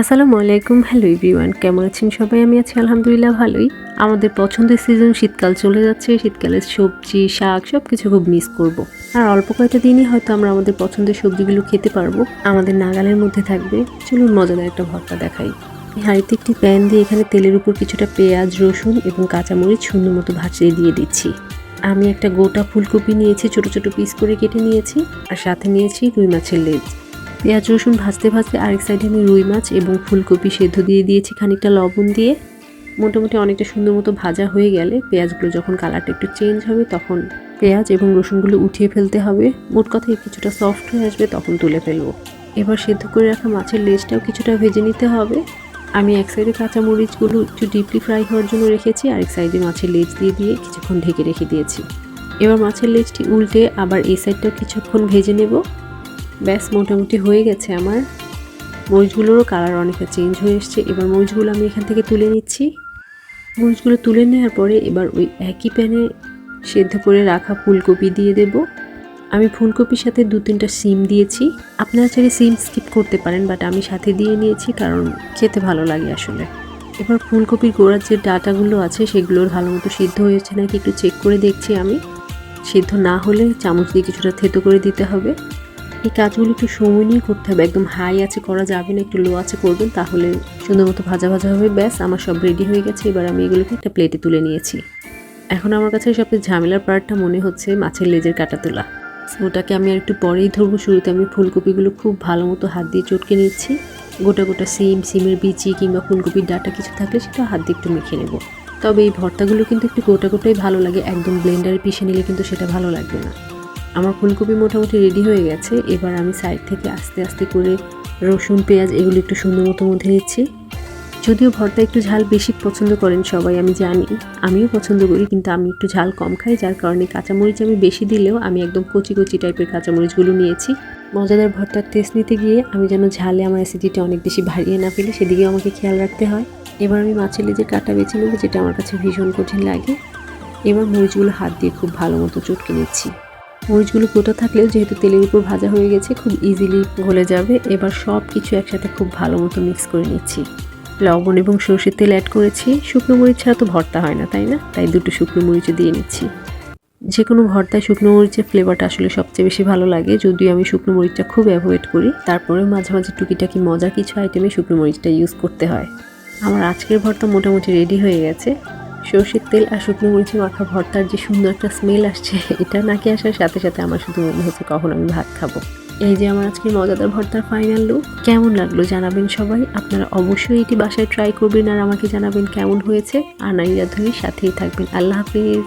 আসসালামু আলাইকুম, hello everyone, কেমন আছেন সবাই? আমি আছি আলহামদুলিল্লাহ ভালোই। আমাদের পছন্দের সিজন শীতকাল চলে যাচ্ছে। শীতকালের সবজি, শাক সব কিছু খুব মিস করব। আর অল্প কয়েকটা দিনই হয়তো আমরা আমাদের পছন্দের সবজিগুলো খেতে পারব। আমাদের নাগালের মধ্যে থাকবে। চলুন মজাদার একটা ভর্তা দেখাই। হাঁড়িতে একটি প্যান দিয়ে এখানে তেলের উপর কিছুটা পেঁয়াজ, রসুন এবং কাঁচামরিচ সুন্দর মতো ভাজিয়ে দিয়ে দিচ্ছি। আমি একটা গোটা ফুলকপি নিয়েছি, ছোট ছোট পিস করে কেটে নিয়েছি। আর সাথে নিয়েছি রুই মাছের লেজ। পেঁয়াজ, রসুন ভাজতে ভাজতে আরেক সাইডে আমি রুই মাছ এবং ফুলকপি সেদ্ধ দিয়ে দিয়েছি খানিকটা লবণ দিয়ে। মোটামুটি অনেকটা সুন্দর মতো ভাজা হয়ে গেলে পেঁয়াজগুলো যখন কালারটা একটু চেঞ্জ হবে তখন পেঁয়াজ এবং রসুনগুলো উঠিয়ে ফেলতে হবে। মোট কথায় কিছুটা সফট হয়ে আসবে তখন তুলে ফেলব। এবার সেদ্ধ করে রাখা মাছের লেজটাও কিছুটা ভেজে নিতে হবে। আমি এক সাইডে কাঁচা মরিচগুলো একটু ডিপলি ফ্রাই হওয়ার জন্য রেখেছি, আরেক সাইডে মাছের লেজ দিয়ে দিয়ে কিছুক্ষণ ঢেকে রেখে দিয়েছি। এবার মাছের লেজটি উল্টে আবার এই সাইডটাও কিছুক্ষণ ভেজে নেব। ব্যাস, মোটামুটি হয়ে গেছে আমার। মরিচগুলোরও কালার অনেকটা চেঞ্জ হয়ে এসছে। এবার মরিচগুলো আমি এখান থেকে তুলে নিচ্ছি। মরিচগুলো তুলে নেওয়ার পরে এবার ওই একই প্যানে সেদ্ধ করে রাখা ফুলকপি দিয়ে দেব। আমি ফুলকপির সাথে দু তিনটা সিম দিয়েছি। আপনারা চাইলে সিম স্কিপ করতে পারেন বাট আমি সাথে দিয়ে নিয়েছি কারণ খেতে ভালো লাগে আসলে। এবার ফুলকপির গোড়ার যে ডাটাগুলো আছে, সেগুলোর ভালো মতো সিদ্ধ হয়েছে নাকি একটু চেক করে দেখছি আমি। সিদ্ধ না হলে চামচ দিয়ে কিছুটা থেতো করে দিতে হবে। এই কাজগুলো একটু সময় নিয়ে করতে হবে। একদম হাই আছে, করা যাবে না, একটু লো আছে করবেন, তাহলে সুন্দর মতো ভাজা ভাজা হবে। ব্যাস, আমার সব রেডি হয়ে গেছে। এবার আমি এগুলোকে একটা প্লেটে তুলে নিয়েছি। এখন আমার কাছে সবচেয়ে ঝামেলার পার্টটা মনে হচ্ছে মাছের লেজের কাটা তোলা। ওটাকে আমি আর একটু পরেই ধরবো। শুরুতে আমি ফুলকপিগুলো খুব ভালো মতো হাত দিয়ে চটকে নিচ্ছি। গোটা গোটা সিম সিমের বিচি কিংবা ফুলকপির ডাটা কিছু থাকলে সেটা হাত দিয়ে একটু মেখে নেব। তবে এই ভর্তাগুলো কিন্তু একটু গোটা গোটাই ভালো লাগে। একদম ব্লেন্ডারে পিষে নিলে কিন্তু সেটা ভালো লাগবে না। আমার ফুলকপি মোটামুটি রেডি হয়ে গেছে। এবার আমি সাইড থেকে আস্তে আস্তে করে রসুন, পেঁয়াজ এগুলো একটু সুন্দর মতো মধ্যে দিচ্ছি যদিও ভর্তা একটু ঝাল বেশি পছন্দ করেন সবাই, আমি জানি। আমিও পছন্দ করি, কিন্তু আমি একটু ঝাল কম খাই, যার কারণে কাঁচামরিচ আমি বেশি দিলেও আমি একদম কচি কচি টাইপের কাঁচামরিচগুলো নিয়েছি। মজাদার ভর্তার টেস্ট নিতে গিয়ে আমি যেন ঝালে আমার অ্যাসিডিটি অনেক বেশি বাড়িয়ে না ফেলি, সেদিকেও আমাকে খেয়াল রাখতে হয়। এবার আমি মাছের লেজের কাটা বেছে নেব, যেটা আমার কাছে ভীষণ কঠিন লাগে। এবার মরিচগুলো হাত দিয়ে খুব ভালো মতো চটকে নিচ্ছি। মরিচগুলো গোটা থাকলেও যেহেতু তেলের উপর ভাজা হয়ে গেছে, খুব ইজিলি গলে যাবে। এবার সব কিছু একসাথে খুব ভালো মতো মিক্স করে নিচ্ছি। লবণ এবং সর্ষের তেল অ্যাড করেছি। শুকনো মরিচ ছাড়া তো ভর্তা হয় না, তাই না? তাই দুটো শুকনো মরিচও দিয়ে নিচ্ছি। যে কোনো ভর্তায় শুকনো মরিচের ফ্লেভারটা আসলে সবচেয়ে বেশি ভালো লাগে। যদিও আমি শুকনো মরিচটা খুব অ্যাভয়েড করি তারপরেও মাঝে মাঝে টুকিটাকি মজার কিছু আইটেমে শুকনো মরিচটা ইউজ করতে হয়। আমার আজকের ভর্তা মোটামুটি রেডি হয়ে গেছে। সর্ষের তেল আর শুকনো মরিচে মাখা ভর্তার যে সুন্দর একটা স্মেল আসছে, এটা নাকি আসার সাথে সাথে আমার শুধু মনে হচ্ছে কখন আমি ভাত খাব। এই যে আমার আজকের মজাদার ভর্তার ফাইনাল লুক কেমন লাগল জানাবেন সবাই? আপনারা অবশ্যই এটি বাসায় ট্রাই করবেন আর আমাকে জানাবেন কেমন হয়েছে। আর নারীরা ধরে সাথেই থাকবেন। আল্লাহ হাফিজ।